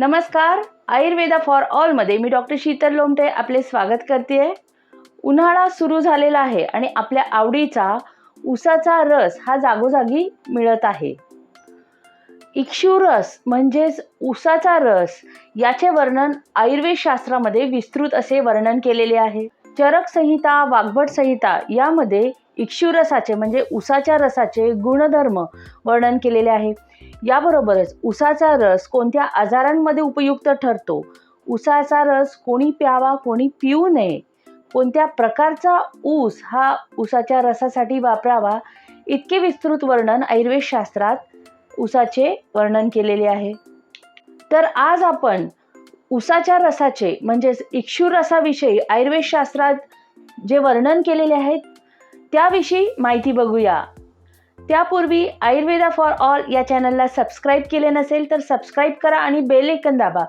नमस्कार आयुर्वेदा फॉर ऑलमध्ये मी डॉक्टर शीतल लोमटे आपले स्वागत करते उन्हाळा सुरू झालेला आहे आणि आपल्या आवडीचा उसाचा रस हा जागोजागी मिळत आहे. इक्षू रस म्हणजेच उसाचा रस याचे वर्णन आयुर्वेद शास्त्रामध्ये विस्तृत असे वर्णन केलेले आहे. चरक संहिता वाग्भट संहिता यामध्ये इक्षुरसाचे म्हणजे उसाच्या रसाचे गुणधर्म वर्णन केलेले आहे. याबरोबरच उसाचा रस कोणत्या आजारांमध्ये उपयुक्त ठरतो? उसाचा रस कोणी प्यावा कोणी पिऊ नये? कोणत्या प्रकारचा ऊस हा उसाच्या रसासाठी वापरावा? इतके विस्तृत वर्णन आयुर्वेद शास्त्रात उसाचे वर्णन केलेले आहे. तर आज आपण उसाच्या रसाचे म्हणजेच इक्षुरसाविषयी आयुर्वेदशास्त्रात आयुर्वेद शास्त्रात जे वर्णन केलेले आहेत त्याविषयी माहिती बघूया. त्यापूर्वी आयुर्वेदा फॉर ऑल या चॅनलला सबस्क्राईब केले नसेल तर सबस्क्राईब करा आणि बेल ऐकन दाबा.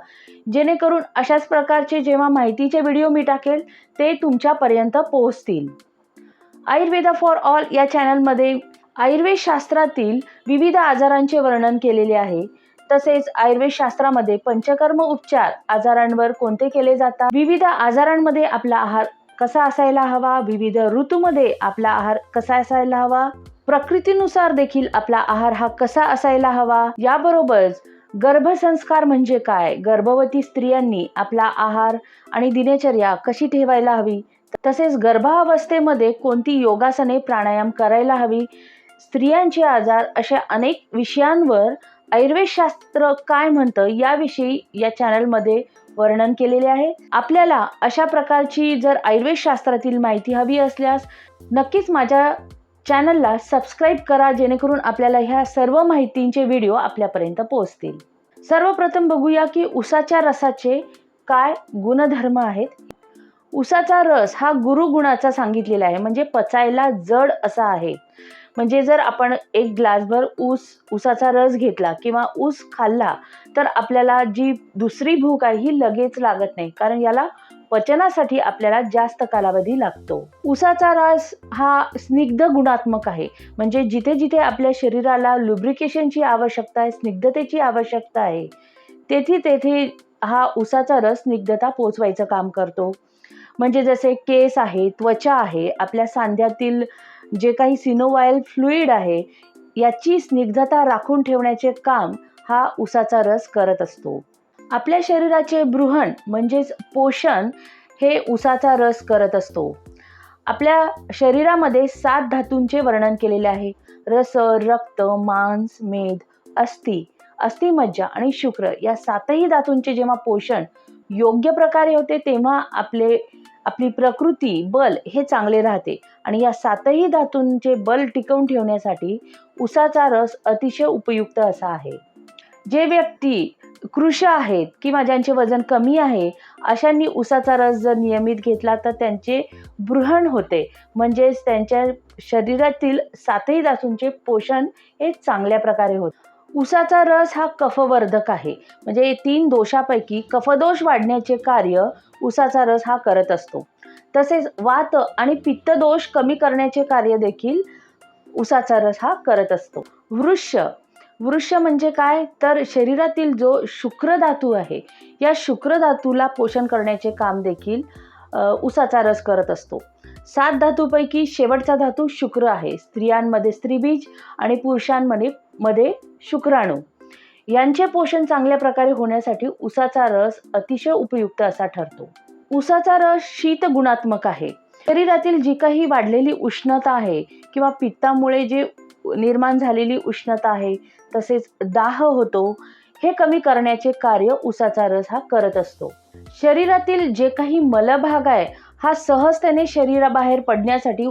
जेणेकरून अशाच प्रकारचे जेव्हा माहितीचे व्हिडिओ मी टाकेल ते तुमच्यापर्यंत पोहोचतील. आयुर्वेदा फॉर ऑल या चॅनलमध्ये आयुर्वेद शास्त्रातील विविध आजारांचे वर्णन केलेले आहे. तसेच आयुर्वेद शास्त्रामध्ये पंचकर्म उपचार आजारांवर कोणते केले जातात? विविध आजारांमध्ये आपला आहार कसा असायला हवा? विविध ऋतूमध्ये आपला आहार कसा असायला हवा? प्रकृतीनुसार देखील आपला आहार हा कसा असायला हवा? याबरोबरच गर्भसंस्कार म्हणजे काय? गर्भवती स्त्रियांनी आपला आहार आणि दिनचर्या कशी ठेवायला हवी? तसेच गर्भावस्थेमध्ये कोणती योगासने प्राणायाम करायला हवी? स्त्रियांचे आजार अशा अनेक विषयांवर आयुर्वेदशास्त्र काय म्हणतं याविषयी या चॅनलमध्ये वर्णन केलेले आहे. आपल्याला अशा प्रकारची जर आयुर्वेदशास्त्रातील माहिती हवी असल्यास नक्कीच माझ्या चॅनलला सबस्क्राईब करा जेणेकरून आपल्याला ह्या सर्व माहितींचे व्हिडिओ आपल्यापर्यंत पोहोचतील. सर्वप्रथम बघूया की उसाच्या रसाचे काय गुणधर्म आहेत. उसाचा रस हा गुरुगुणाचा सांगितलेला आहे म्हणजे पचायला जड असा आहे. म्हणजे जर आपण एक ग्लासभर ऊस उसाचा रस घेतला किंवा ऊस खाल्ला तर आपल्याला जी दुसरी भूक आहे ही लगेच लागत नाही. कारण याला पचनासाठी आपल्याला जास्त कालावधी लागतो. उसाचा रस हा स्निग्ध गुणात्मक आहे. म्हणजे जिथे जिथे आपल्या शरीराला लुब्रिकेशनची आवश्यकता आहे स्निग्धतेची आवश्यकता आहे तेथे तेथे हा उसाचा रस स्निग्धता पोचवायचं काम करतो. म्हणजे जसे केस आहे त्वचा आहे आपल्या सांध्यातील जे काही सिनोवायल फ्लुईड आहे याची स्निग्धता राखून ठेवण्याचे काम हा उसाचा रस करत असतो. आपल्या शरीराचे बृहण म्हणजेच पोषण हे उसाचा रस करत असतो. आपल्या शरीरामध्ये सात धातूंचे वर्णन केलेले आहे. रस रक्त मांस मेद अस्थि. अस्थिमज्जा आणि शुक्र या सातही धातूंचे जेव्हा पोषण योग्य प्रकारे होते तेव्हा आपले आपली प्रकृती बल हे चांगले राहते. आणि या सातही धातूंचे बल टिकवून ठेवण्यासाठी उसाचा रस अतिशय उपयुक्त असा आहे. जे व्यक्ती कृश आहेत किंवा ज्यांचे वजन कमी आहे अशांनी उसाचा रस जर नियमित घेतला तर त्यांचे बृहण होते. म्हणजेच त्यांच्या शरीरातील सातही धातूंचे पोषण हे चांगल्या प्रकारे होते. उसाचा रस हा कफवर्धक आहे. म्हणजे तीन दोषापैकी कफदोष वाढण्याचे कार्य उसाचा रस हा करत असतो. तसेच वात आणि पित्तदोष कमी करण्याचे कार्य देखील उसाचा रस हा करत असतो. वृक्ष वृक्ष म्हणजे काय? तर शरीरातील जो शुक्रधातू आहे या शुक्रधातूला पोषण करण्याचे काम देखील उसाचा रस करत असतो. सात धातूपैकी शेवटचा धातू शुक्र आहे. स्त्रियांमध्ये स्त्रीबीज आणि पुरुषांमध्ये मध्ये शुक्राणू. यांचे पोषण चांगल्या प्रकारे होण्यासाठी उसाचा रस अतिशय उपयुक्त असा ठरतो. उसाचा रस शीत गुणात्मक आहे. शरीरातील जी काही वाढलेली उष्णता आहे किंवा पित्तामुळे जे निर्माण झालेली उष्णता आहे तसेच दाह होतो हे कमी करण्याचे कार्य उसाचा रस हा करत असतो. शरीरातील जे काही मलभाग आहे हा सहजतेने शरीराबाहेर पडण्यासाठी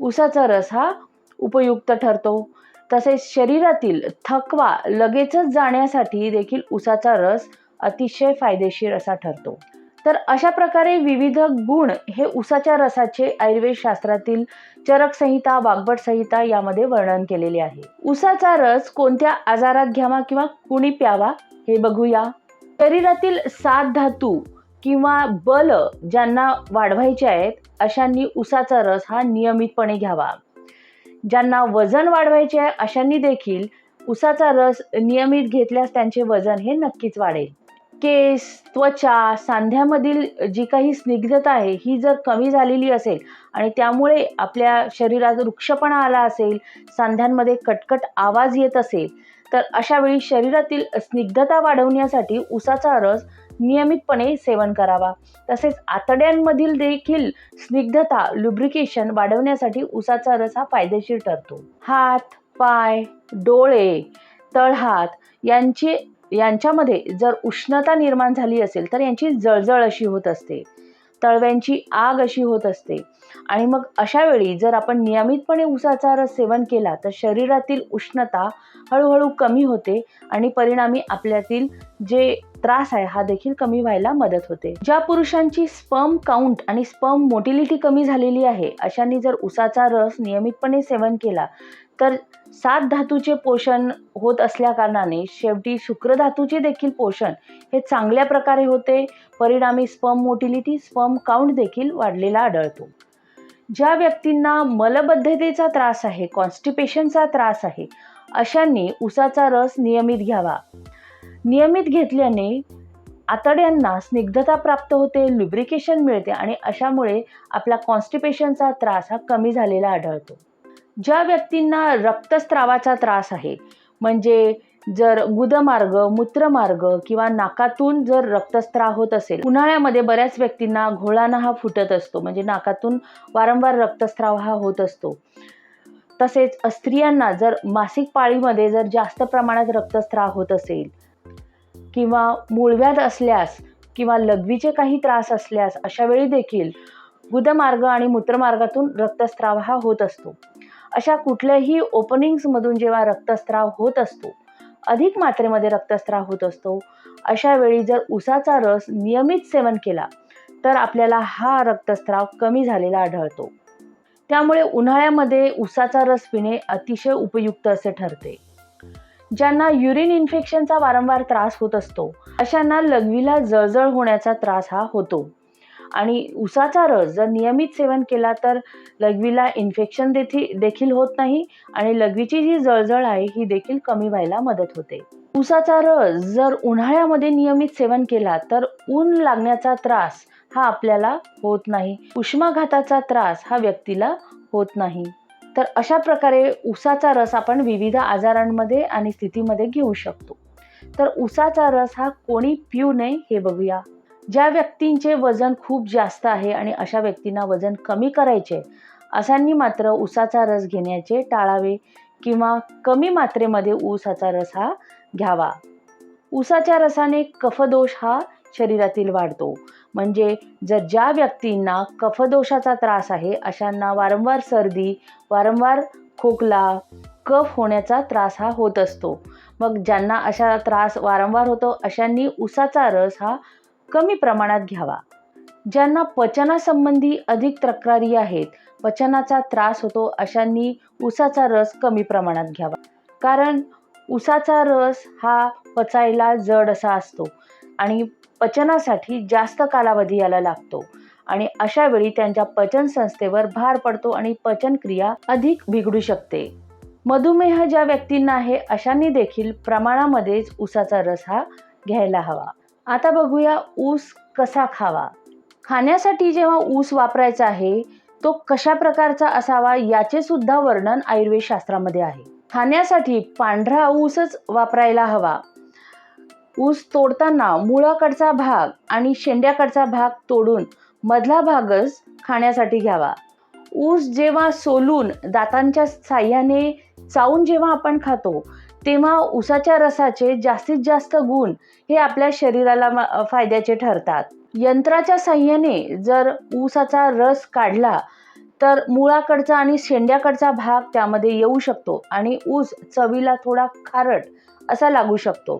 उसाचा रस हा उपयुक्त ठरतो. तसेच शरीरातील थकवा लगेचच जाण्यासाठी देखील उसाचा रस अतिशय फायदेशीर असा ठरतो. तर अशा प्रकारे विविध गुण हे उसाच्या रसाचे आयुर्वेद शास्त्रातील चरक संहिता वाघबट संहिता यामध्ये वर्णन केलेले आहे. उसाचा रस कोणत्या आजारात घ्यावा किंवा कुणी प्यावा हे बघूया. शरीरातील सात धातू किंवा बल ज्यांना वाढवायचे आहेत अशांनी उसाचा रस हा नियमितपणे घ्यावा. ज्यांना वजन वाढवायचे आहे अशांनी देखील उसाचा रस नियमित घेतल्यास त्यांचे वजन हे नक्कीच वाढेल. केस त्वचा सांध्यामधील जी काही स्निग्धता आहे ही जर कमी झालेली असेल आणि त्यामुळे आपल्या शरीरात वृक्षपणा आला असेल सांध्यांमध्ये कटकट आवाज येत असेल तर अशावेळी शरीरातील स्निग्धता वाढवण्यासाठी उसाचा रस नियमितपणे सेवन करावा. तसेच आतड्यांमधील देखील स्निग्धता लुब्रिकेशन वाढवण्यासाठी उसाचा रस हा फायदेशीर ठरतो. हात पाय डोळे तळहात यांचे यांच्यामध्ये जर उष्णता निर्माण झाली असेल तर यांची जळजळ अशी होत असते. तळव्यांची आग अशी होत असते. आणि मग अशा वेळी जर आपण नियमितपणे उसाचा रस सेवन केला तर शरीरातील उष्णता हळूहळू कमी होते आणि परिणामी आपल्यातील जे त्रास आहे हा देखील कमी व्हायला मदत होते. ज्या पुरुषांची स्पर्म काउंट आणि स्पर्म मोटिलिटी कमी झालेली आहे अशांनी जर उसाचा रस नियमितपणे सेवन केला तर सात धातूचे पोषण होत असल्याकारणाने शेवटी शुक्रधातूचे देखील पोषण हे चांगल्या प्रकारे होते. परिणामी स्पर्म मोटिलिटी स्पर्म काउंट देखील वाढलेला आढळतो. ज्या व्यक्तींना मलबद्धतेचा त्रास आहे कॉन्स्टिपेशनचा त्रास आहे अशांनी उसाचा रस नियमित घ्यावा. नियमित घेतल्याने आतड्यांना स्निग्धता प्राप्त होते लुब्रिकेशन मिळते आणि अशामुळे आपला कॉन्स्टिपेशनचा त्रास हा कमी झालेला आढळतो. ज्या व्यक्तींना रक्तस्रावाचा त्रास आहे म्हणजे जर गुदमार्ग मूत्रमार्ग किंवा नाकातून जर रक्तस्त्राव होत असेल उन्हाळ्यामध्ये बऱ्याच व्यक्तींना घोळाना हा फुटत असतो म्हणजे नाकातून वारंवार रक्तस्राव हा होत असतो. तसेच स्त्रियांना जर मासिक पाळीमध्ये जर जास्त प्रमाणात रक्तस्राव होत असेल किंवा मुळव्याध असल्यास किंवा लघवीचे काही त्रास असल्यास अशा वेळी देखील गुदमार्ग आणि मूत्रमार्गातून रक्तस्राव हा होत असतो. अशा कुठल्याही ओपनिंग्समधून जेव्हा रक्तस्राव होत असतो अधिक मात्रेमध्ये रक्तस्राव होत असतो अशा वेळी जर उसाचा रस नियमित सेवन केला तर आपल्याला हा रक्तस्राव कमी झालेला आढळतो. त्यामुळे उन्हाळ्यामध्ये उसाचा रस पिणे अतिशय उपयुक्त असे ठरते. ज्यांना युरिन इन्फेक्शनचा वारंवार त्रास होत असतो अशांना लघवीला जळजळ होण्याचा त्रास हा होतो. आणि उसाचा रस जर नियमित सेवन केला तर लघवीला इन्फेक्शन देखील देखील होत नाही आणि लघवीची जी जळजळ आहे ही देखील कमी व्हायला मदत होते. उसाचा रस जर उन्हाळ्यामध्ये नियमित सेवन केला तर ऊन लागण्याचा त्रास हा आपल्याला होत नाही. उष्माघाताचा त्रास हा व्यक्तीला होत नाही. तर अशा प्रकारे उसाचा रस आपण विविध आजारांमध्ये आणि स्थितीमध्ये घेऊ शकतो. तर उसाचा रस हा कोणी पिऊ नये हे बघूया. ज्या व्यक्तींचे वजन खूप जास्त आहे आणि अशा व्यक्तींना वजन कमी करायचे अशांनी मात्र उसाचा रस घेण्याचे टाळावे किंवा कमी मात्रेमध्ये ऊसाचा रस हा घ्यावा. ऊसाच्या रसाने कफदोष हा शरीरातील वाढतो. म्हणजे जर ज्या व्यक्तींना कफदोषाचा त्रास आहे अशांना वारंवार सर्दी वारंवार खोकला कफ होण्याचा त्रास हा होत असतो. मग ज्यांना अशा त्रास वारंवार होतो अशांनी उसाचा रस हा कमी प्रमाणात घ्यावा. ज्यांना पचनासंबंधी अधिक तक्रारी आहेत पचनाचा त्रास होतो अशांनी उसाचा रस कमी प्रमाणात घ्यावा. कारण उसाचा रस हा पचायला जड असा असतो आणि पचनासाठी जास्त कालावधी याला लागतो आणि अशा वेळी त्यांच्या पचन संस्थेवर भार पडतो आणि पचनक्रिया अधिक बिघडू शकते. मधुमेह ज्या व्यक्तींना आहे अशांनी देखील प्रमाणामध्येच उसाचा रस हा घ्यायला हवा. आता बघूया ऊस कसा खावा. खाण्यासाठी जेव्हा ऊस वापरायचा आहे तो कशा प्रकारचा असावा याचे सुद्धा वर्णन आयुर्वेद शास्त्रामध्ये आहे. खाण्यासाठी पांढरा ऊसच वापरायला हवा. ऊस तोडताना मुळाकडचा भाग आणि शेंड्याकडचा भाग तोडून मधला भागच खाण्यासाठी घ्यावा. ऊस जेव्हा सोलून दातांच्या साह्याने चावून जेव्हा आपण खातो तेव्हा ऊसाच्या रसाचे जास्तीत जास्त गुण हे आपल्या शरीराला फायद्याचे ठरतात. यंत्राच्या साह्याने जर ऊसाचा रस काढला तर मुळाकडचा आणि शेंड्याकडचा भाग त्यामध्ये येऊ शकतो आणि ऊस चवीला थोडा खारट असा लागू शकतो.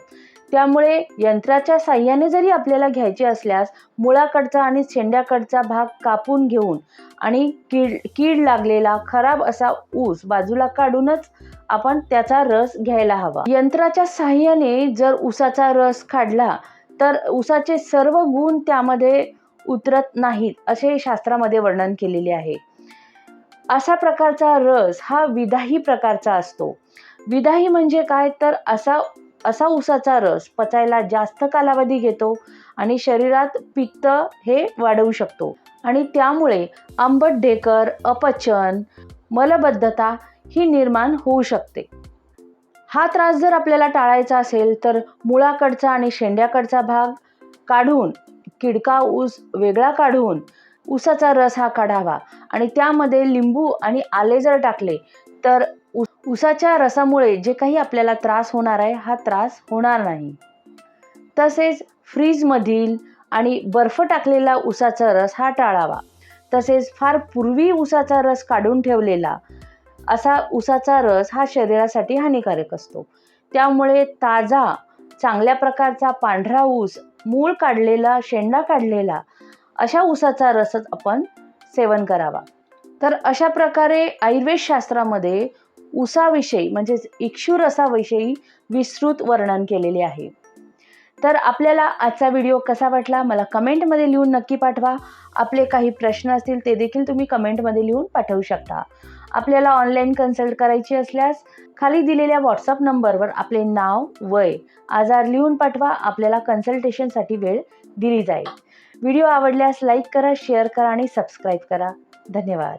त्यामुळे यंत्राच्या साह्याने जरी आपल्याला घ्यायचे असल्यास मुळाकडचा आणि शेंड्याकडचा भाग कापून घेऊन आणि कीड कीड लागलेला खराब असा ऊस बाजूला काढूनच आपण त्याचा रस घ्यायला हवा. यंत्राच्या साह्याने जर ऊसाचा रस काढला तर ऊसाचे सर्व गुण त्यामध्ये उतरत नाहीत असे शास्त्रामध्ये वर्णन केलेले आहे. अशा प्रकारचा रस हा विदाही प्रकारचा असतो. विदाही म्हणजे काय? तर असा असा ऊसाचा रस पचायला जास्त कालावधी घेतो आणि शरीरात पित्त हे वाढवू शकतो. आणि त्यामुळे आंबट ढेकर अपचन मलबद्धता ही निर्माण होऊ शकते. हा त्रास जर आपल्याला टाळायचा असेल तर मुळाकडचा आणि शेंड्याकडचा भाग काढून किडका ऊस वेगळा काढून ऊसाचा रस हा काढावा. आणि त्यामध्ये लिंबू आणि आले जर टाकले तर उसाच्या ऊसाच्या रसामुळे जे काही आपल्याला त्रास होणार आहे हा त्रास होणार नाही. तसेच फ्रीजमधील आणि बर्फ टाकलेला ऊसाचा रस हा टाळावा. तसेच फार पूर्वी ऊसाचा रस काढून ठेवलेला असा ऊसाचा रस हा शरीरासाठी हानिकारक असतो. त्यामुळे ताजा चांगल्या प्रकारचा पांढरा ऊस मूळ काढलेला शेंडा काढलेला अशा ऊसाचा रसच आपण सेवन करावा. तर अशा प्रकारे आयुर्वेद उसाविषयी म्हणजेच इक्षुरसाविषयी विस्तृत वर्णन केलेले आहे. तर आपल्याला आजचा व्हिडिओ कसा वाटला मला कमेंटमध्ये लिहून नक्की पाठवा. आपले काही प्रश्न असतील ते देखील तुम्ही कमेंटमध्ये लिहून पाठवू शकता. आपल्याला ऑनलाईन कन्सल्ट करायची असल्यास खाली दिलेल्या व्हॉट्सअप नंबरवर आपले नाव वय आजार लिहून पाठवा. आपल्याला कन्सल्टेशनसाठी वेळ दिली जाईल. व्हिडिओ आवडल्यास लाईक करा शेअर करा आणि सबस्क्राईब करा. धन्यवाद.